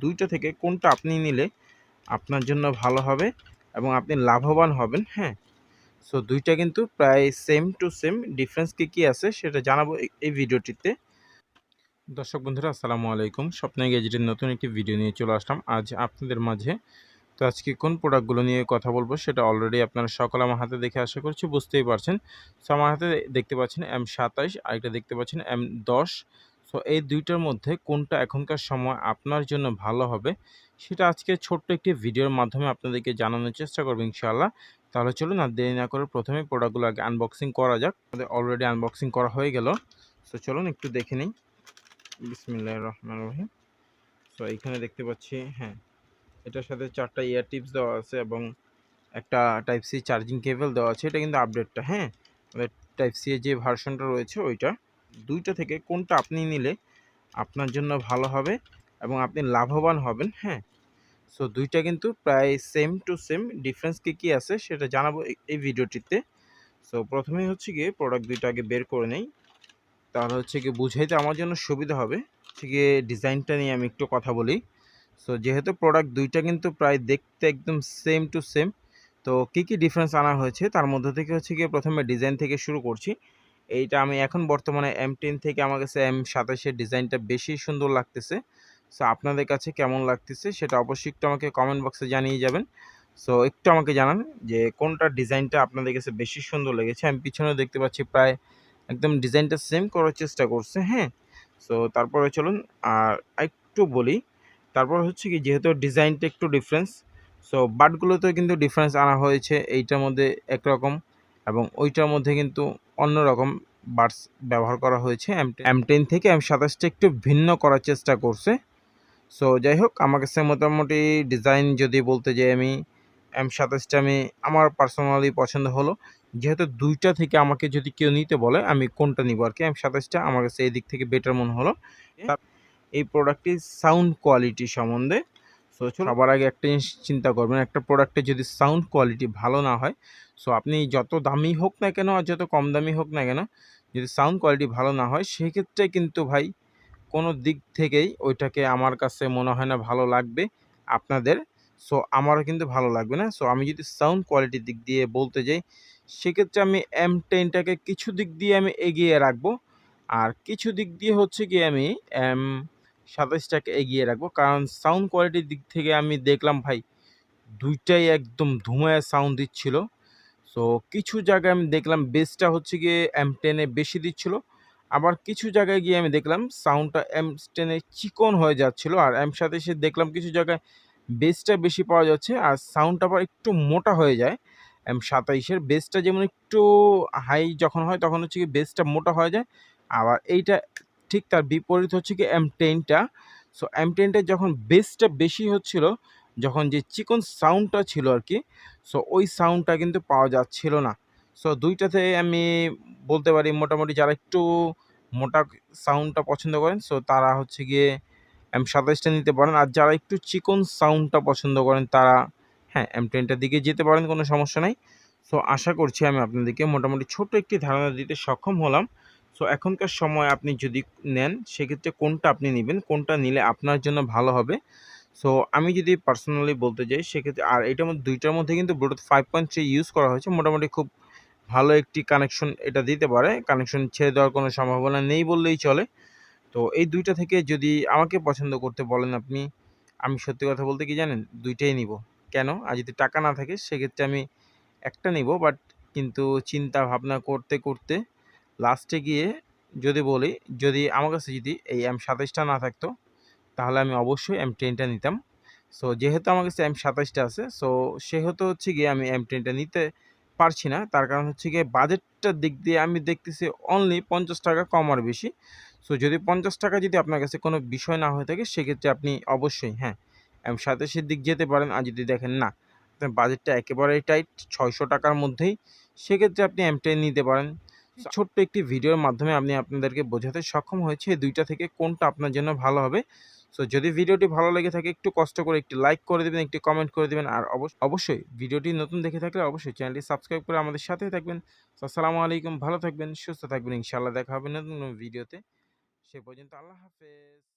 দুইটা থেকে কোনটা আপনি নিলে আপনার জন্য ভালো হবে এবং আপনি লাভবান হবেন হ্যাঁ? সো দুইটা কিন্তু প্রায় সেম টু সেম ডিফারেন্স কী কী আছে সেটা জানাব এই- ভিডিওটিতে। দর্শক বন্ধুরা, আসসালামু আলাইকুম। স্বপ্নে গেজেটের নতুন একটি ভিডিও নিয়ে চলে আসলাম। আজ আপনাদের মাঝে তো আজকে কোন প্রোডাক্টগুলো নিয়ে কথা বলব সেটা অলরেডি আপনারা সকল আমার হাতে দেখে আশা করছি বুঝতেই পারছেন। সো আমার হাতে দেখতে পাচ্ছেন এম সাতাইশ, আরেকটা দেখতে পাচ্ছেন এম দশ। সো এই দুইটার মধ্যে কোনটা এখনকার সময় আপনার জন্য ভালো হবে, সেটা আজকে ছোট্ট একটি ভিডিওর মাধ্যমে আপনাদেরকে জানানোর চেষ্টা করব ইনশাআল্লাহ। তাহলে চলুন আর দেরি না করে প্রথমে প্রোডাক্টগুলো আগে আনবক্সিং করা যাক। আমাদের অলরেডি আনবক্সিং করা হয়ে গেল। সো চলুন একটু দেখে নিই। বিসমিল্লাহ রহমান রহিম। সো এইখানে দেখতে পাচ্ছি হ্যাঁ এটার সাথে চারটা ইয়ার টিপস দেওয়া আছে এবং একটা টাইপ সি চার্জিং কেবল দেওয়া আছে। এটা কিন্তু আপডেটটা হ্যাঁ টাইপ সি এর যে ভার্সনটা রয়েছে, ওইটা দুইটা থেকে কোনটা আপনি নিলে আপনার জন্য ভালো হবে এবং আপনি লাভবান হবেন হ্যাঁ? সো দুইটা কিন্তু প্রায় সেম টু সেম ডিফারেন্স কী কী আছে সেটা জানাব এই- ভিডিওটিতে। সো প্রথমেই হচ্ছে গিয়ে প্রোডাক্ট দুইটা আগে বের করে নেই। তাহলে হচ্ছে গিয়ে বুঝাইতে আমার জন্য সুবিধা হবে। হচ্ছে গিয়ে ডিজাইনটা নিয়ে আমি একটু কথা বলি। সো যেহেতু প্রোডাক্ট দুইটা কিন্তু প্রায় দেখতে একদম সেম টু সেম তো কী কী ডিফারেন্স আনা হয়েছে তার মধ্যে থেকে হচ্ছে গিয়ে প্রথমে ডিজাইন থেকে শুরু করছি। এইটা আমি এখন বর্তমানে এম টেন থেকে আমার কাছে এম সাতাশের ডিজাইনটা বেশি সুন্দর লাগতেছে। সো আপনাদের কাছে কেমন লাগতেছে সেটা অবশ্যই একটু আমাকে কমেন্ট বক্সে জানিয়ে যাবেন। সো একটু আমাকে জানান যে কোনটা ডিজাইনটা আপনাদের কাছে বেশি সুন্দর লেগেছে। আমি পিছনে দেখতে পাচ্ছি প্রায় একদম ডিজাইনটা সেম করার চেষ্টা করছে হ্যাঁ? সো তারপরে চলুন আর একটু বলি। তারপর হচ্ছে কি, যেহেতু ডিজাইনটা একটু ডিফারেন্স সো বাটগুলোতেও কিন্তু ডিফারেন্স আনা হয়েছে। এইটার মধ্যে একরকম এবং ওইটার মধ্যে কিন্তু অন্যরকম বাটস ব্যবহার করা হয়েছে। এম এম টেন থেকে এম সাতাশটা একটু ভিন্ন করার চেষ্টা করছে। সো যাই হোক আমার কাছে মোটামুটি ডিজাইন যদি বলতে যাই আমি এম সাতাশটা আমি আমার পার্সোনালি পছন্দ হলো। যেহেতু দুইটা থেকে আমাকে যদি কেউ নিতে বলে আমি কোনটা নিব আর কি? এম সাতাশটা আমার কাছে এই দিক থেকে বেটার মনে হলো। এই প্রোডাক্টটির সাউন্ড কোয়ালিটি সম্বন্ধে সবার আগে একটা জিনিস চিন্তা করবেন, একটা প্রোডাক্টে যদি সাউন্ড কোয়ালিটি ভালো না হয় সো আপনি যত দামি হোক না কেন আর যত কম দামি হোক না কেন, যদি সাউন্ড কোয়ালিটি ভালো না হয়, সেক্ষেত্রে কিন্তু ভাই কোনো দিক থেকেই ওইটাকে আমার কাছে মনে হয় না ভালো লাগবে আপনাদের। সো আমারও কিন্তু ভালো লাগবে না। সো আমি যদি সাউন্ড কোয়ালিটির দিক দিয়ে বলতে যাই, সেক্ষেত্রে আমি এম টেনটাকে কিছু দিক দিয়ে আমি এগিয়ে রাখব। আর কিছু দিক দিয়ে হচ্ছে কি আমি এম সাতাশটাকে এগিয়ে রাখব। কারণ সাউন্ড কোয়ালিটির দিক থেকে আমি দেখলাম ভাই, দুইটাই একদম ধুমায় সাউন্ড দিচ্ছিল। সো কিছু জায়গায় আমি দেখলাম বেসটা হচ্ছে গিয়ে এম টেনে বেশি দিচ্ছিল। আবার কিছু জায়গায় গিয়ে আমি দেখলাম সাউন্ডটা এম টেনে চিকন হয়ে যাচ্ছিল। আর এম সাতাশে দেখলাম কিছু জায়গায় বেসটা বেশি পাওয়া যাচ্ছে আর সাউন্ডটা আবার একটু মোটা হয়ে যায়। এম সাতাইশের বেসটা যেমন একটু হাই যখন হয়, তখন হচ্ছে কি বেসটা মোটা হয়ে যায়। আবার এইটা ঠিক তার বিপরীত হচ্ছে কি এম টেনটা সো এম টেনটা যখন বেসটা বেশি হচ্ছিল, যখন যে চিকন সাউন্ডটা ছিল আর কি সো ওই সাউন্ডটা কিন্তু পাওয়া যাচ্ছিল না। সো দুইটাতে আমি বলতে পারি মোটামুটি যারা একটু মোটা সাউন্ডটা পছন্দ করেন সো তারা হচ্ছে গিয়ে এম সাতাইশটা নিতে পারেন। আর যারা একটু চিকন সাউন্ডটা পছন্দ করেন, তারা হ্যাঁ এম টেনটার দিকে যেতে পারেন, কোনো সমস্যা নাই। সো আশা করছি আমি আপনাদেরকে মোটামুটি ছোট একটি ধারণা দিতে সক্ষম হলাম। সো এখনকার সময় আপনি যদি নেন, সেক্ষেত্রে কোনটা আপনি নেবেন? কোনটা নিলে আপনার জন্য ভালো হবে? সো আমি যদি পার্সোনালি বলতে যাই, সেক্ষেত্রে আর এটার মধ্যে, দুইটার মধ্যে কিন্তু Bluetooth five point three use করা হয়েছে। মোটামুটি খুব ভালো একটি কানেকশন এটা দিতে পারে। কানেকশন ছেড়ে দেওয়ার কোনো সম্ভাবনা নেই বললেই চলে। তো, এই দুইটা থেকে যদি আমাকে পছন্দ করতে বলেন আপনি, আমি সত্যি কথা বলতে কি জানেন? দুইটাই নিব। কেন? আর যদি টাকা না থাকে, সেক্ষেত্রে আমি একটা নিব। বাট কিন্তু চিন্তা ভাবনা করতে করতে লাস্টে গিয়ে যদি বলি, যদি আমার কাছে যদি এই এম সাতাইশটা না থাকতো, তাহলে আমি অবশ্যই এম টেনটা নিতাম। সো যেহেতু আমার কাছে এম সাতাইশটা আছে সো সেহেতু হচ্ছে গিয়ে আমি এম টেনটা নিতে পারছি না। তার কারণ হচ্ছে গিয়ে বাজেটটার দিক দিয়ে আমি দেখতেছি অনলি পঞ্চাশ টাকা কম আর বেশি। সো যদি পঞ্চাশ টাকা যদি আপনার কাছে কোনো বিষয় না হয়ে থাকে, সেক্ষেত্রে আপনি অবশ্যই হ্যাঁ এম সাতাশের দিক যেতে পারেন। আর যদি দেখেন না বাজেটটা একেবারেই টাইট ছয়শো টাকার মধ্যেই, সেক্ষেত্রে আপনি এম টেন নিতে পারেন। ছোট্ট একটি ভিডিওর মাধ্যমে আমি আপনাদেরকে বোঝাতে সক্ষম হয়েছি এই দুইটা থেকে কোনটা আপনার জন্য ভালো হবে। সো যদি ভিডিওটি ভালো লেগে থাকে, একটু কষ্ট করে একটি লাইক করে দেবেন, একটি কমেন্ট করে দেবেন, আর অবশ্য- অবশ্যই ভিডিওটি নতুন দেখে থাকলে অবশ্যই চ্যানেলটি সাবস্ক্রাইব করে আমাদের সাথেই থাকবেন। আসসালামু আলাইকুম, ভালো থাকবেন, সুস্থ থাকবেন, ইনশাআল্লাহ দেখা হবে নতুন ভিডিওতে। সে পর্যন্ত আল্লাহ হাফেজ।